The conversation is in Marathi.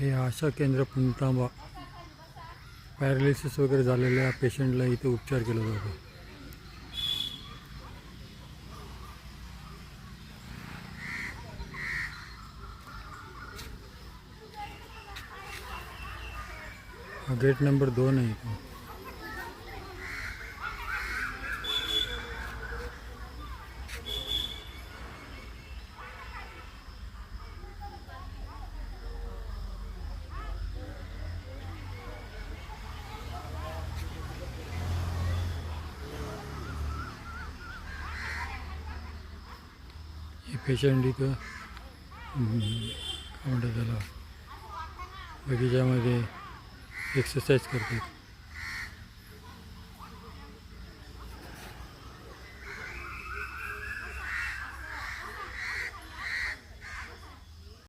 हे आशा केंद्र पुणतांबा पॅरालिसिस वगैरे झालेल्या पेशंटला इथे उपचार केला जातो. हा गेट नंबर दोन आहे हे पेशंट इथं काय म्हणतात त्याला. बगीच्यामध्ये एक्सरसाइज करतात.